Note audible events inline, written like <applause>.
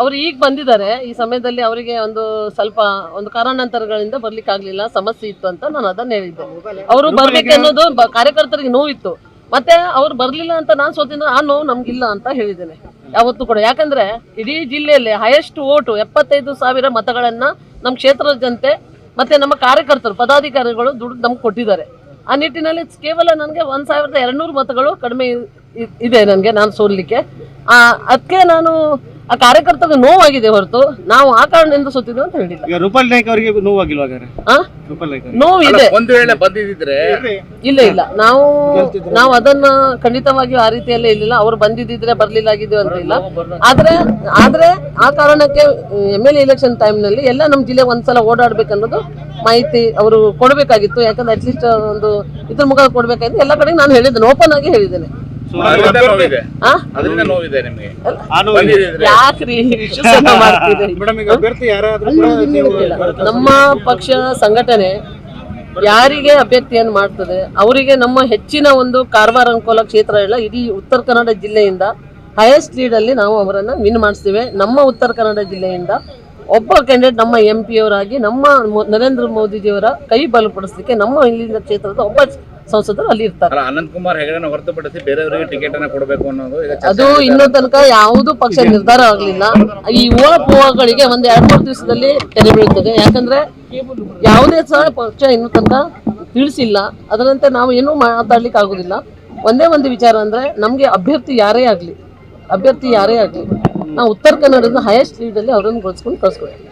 ಅವ್ರು ಈಗ ಬಂದಿದ್ದಾರೆ. ಈ ಸಮಯದಲ್ಲಿ ಅವರಿಗೆ ಒಂದು ಸ್ವಲ್ಪ ಒಂದು ಕಾರಣಾಂತರಗಳಿಂದ ಬರ್ಲಿಕ್ಕೆ ಆಗ್ಲಿಲ್ಲ. ಸಮಸ್ಯೆ ಇತ್ತು ಅಂತ ನಾನು ಅದನ್ನ ಹೇಳಿದ್ದೆ. ಅವರು ಬರ್ಬೇಕು ಅನ್ನೋದು ಕಾರ್ಯಕರ್ತರಿಗೆ ನೋವಿತ್ತು. ಮತ್ತೆ ಅವ್ರು ಬರ್ಲಿಲ್ಲ ಅಂತ ನಾನು ಸೋತಿನ ಆ ನೋವು ನಮ್ಗಿಲ್ಲ ಅಂತ ಹೇಳಿದ್ದೇನೆ. ಯಾವತ್ತು ಕೂಡ. ಯಾಕಂದ್ರೆ ಇಡೀ ಜಿಲ್ಲೆಯಲ್ಲಿ ಹೈಯೆಸ್ಟ್ ಓಟು ಎಪ್ಪತ್ತೈದು ಸಾವಿರ ಮತಗಳನ್ನ ನಮ್ಮ ಕ್ಷೇತ್ರದ ಜನತೆ ಮತ್ತೆ ನಮ್ಮ ಕಾರ್ಯಕರ್ತರು ಪದಾಧಿಕಾರಿಗಳು ದುಡ್ಡು ನಮ್ಗೆ ಕೊಟ್ಟಿದ್ದಾರೆ. ಆ ನಿಟ್ಟಿನಲ್ಲಿ ಕೇವಲ ನನಗೆ ಒಂದ್ ಸಾವಿರದ ಎರಡ್ನೂರು ಮತಗಳು ಕಡಿಮೆ ಇದೆ ನನಗೆ ನಾನು ಸೋಲ್ಲಿಕ್ಕೆ. ಆ ಅದಕ್ಕೆ ನಾನು ಆ ಕಾರ್ಯಕರ್ತರಿಗೆ ನೋವಾಗಿದೆ ಹೊರತು ನಾವು ಆ ಕಾರಣದಿಂದ ಸುತ್ತಿದ್ದು ಅಂತ ಹೇಳಿಲ್ಲ. ಈಗ ರೂಪಾಲ್ ನಾಯ್ಕ ಅವರಿಗೆ ನೋವಾಗಿಲ್ಲ ಹಾಗಾದ್ರೆ? ಆ? ರೂಪಾಲ್ ನಾಯ್ಕ ಅವ್ರಿಗೆ? ನೋವು ಇದೆ. ಒಂದು ವೇಳೆ ಬಂದಿದ್ರೆ ಇಲ್ಲ ಇಲ್ಲ. ನಾವು ನಾವು ಅದನ್ನ ಖಂಡಿತವಾಗಿಯೂ ಆ ರೀತಿಯಲ್ಲೇ ಇರ್ಲಿಲ್ಲ. ಅವ್ರು ಬಂದಿದ್ದಿದ್ರೆ ಬರ್ಲಿಲ್ಲ ಆಗಿದ್ದು ಅಂತ ಇಲ್ಲ. ಆದ್ರೆ ಆದ್ರೆ ಆ ಕಾರಣಕ್ಕೆ ಎಂ ಎಲ್ ಎಲೆಕ್ಷನ್ ಟೈಮ್ನಲ್ಲಿ ಎಲ್ಲ ನಮ್ಮ ಜಿಲ್ಲೆ ಒಂದ್ಸಲ ಓಡಾಡ್ಬೇಕನ್ನೋದು ಮಾಹಿತಿ ಅವರು ಕೊಡಬೇಕಾಗಿತ್ತು. ಯಾಕಂದ್ರೆ ಅಟ್ಲೀಸ್ಟ್ ಒಂದು ಇದ್ರ ಮುಖ ಕೊಡ್ಬೇಕಾಗಿತ್ತು. ಎಲ್ಲ ಕಡೆ ನಾನು ಹೇಳಿದ್ದೇನೆ ಓಪನ್ ಆಗಿ ಹೇಳಿದ್ದೇನೆ. ಯಾಕ್ರಿ? <laughs> ನಮ್ಮ ಪಕ್ಷ ಸಂಘಟನೆ ಯಾರಿಗೆ ಅಭ್ಯರ್ಥಿಯನ್ನು ಮಾಡ್ತದೆ? ಅವರಿಗೆ ನಮ್ಮ ಹೆಚ್ಚಿನ ಒಂದು ಕಾರವಾರ ಅಂಕೋಲ ಕ್ಷೇತ್ರ ಎಲ್ಲ ಇಡೀ ಉತ್ತರ ಕನ್ನಡ ಜಿಲ್ಲೆಯಿಂದ ಹೈಯೆಸ್ಟ್ ಲೀಡ್ ಅಲ್ಲಿ ನಾವು ಅವರನ್ನ ವಿನ್ ಮಾಡಿಸ್ತೇವೆ. ನಮ್ಮ ಉತ್ತರ ಕನ್ನಡ ಜಿಲ್ಲೆಯಿಂದ ಒಬ್ಬ ಕ್ಯಾಂಡಿಡೇಟ್ ನಮ್ಮ ಎಂ ಪಿ ಅವರಾಗಿ ನಮ್ಮ ನರೇಂದ್ರ ಮೋದಿಜಿಯವರ ಕೈ ಬಲಪಡಿಸಲಿಕ್ಕೆ ನಮ್ಮ ಇಲ್ಲಿನ ಕ್ಷೇತ್ರದ ಒಬ್ಬ ಸಂಸದರು ಅಲ್ಲಿ ಇರ್ತಾರೆ. ಅನಂತ್ ಕುಮಾರ್ ಹೆಗಡೆ ಹೊರತುಪಡಿಸಿ ಬೇರೆಯವರಿಗೆ ಟಿಕೆಟ್ ಅನ್ನ ಕೊಡಬೇಕು ಅನ್ನೋದು ಅದು ಇನ್ನೂ ತನಕ ಯಾವುದು ಪಕ್ಷ ನಿರ್ಧಾರ ಆಗಲಿಲ್ಲ. ಈ ಊಹಾಪೋಹಗಳಿಗೆ ಒಂದ್ ಎರಡ್ ಮೂರು ದಿವಸದಲ್ಲಿ ತೆರೆ ಬೀಳುತ್ತದೆ. ಯಾಕಂದ್ರೆ ಯಾವುದೇ ಸಹ ಪಕ್ಷ ಇನ್ನೂ ತನಕ ತಿಳಿಸಿಲ್ಲ. ಅದರಂತೆ ನಾವು ಏನೂ ಮಾತಾಡ್ಲಿಕ್ಕೆ ಆಗುದಿಲ್ಲ. ಒಂದೇ ಒಂದು ವಿಚಾರ ಅಂದ್ರೆ ನಮ್ಗೆ ಅಭ್ಯರ್ಥಿ ಯಾರೇ ಆಗ್ಲಿ ಅಭ್ಯರ್ಥಿ ಯಾರೇ ಆಗ್ಲಿ ನಾವು ಉತ್ತರ ಕನ್ನಡದ ಹೈಯೆಸ್ಟ್ ಲೀಡ್ ಅಲ್ಲಿ ಅವರನ್ನು ಗೊಳಿಸ್ಕೊಂಡು ಕಳ್ಸ್ಕೊಡ್ತೀವಿ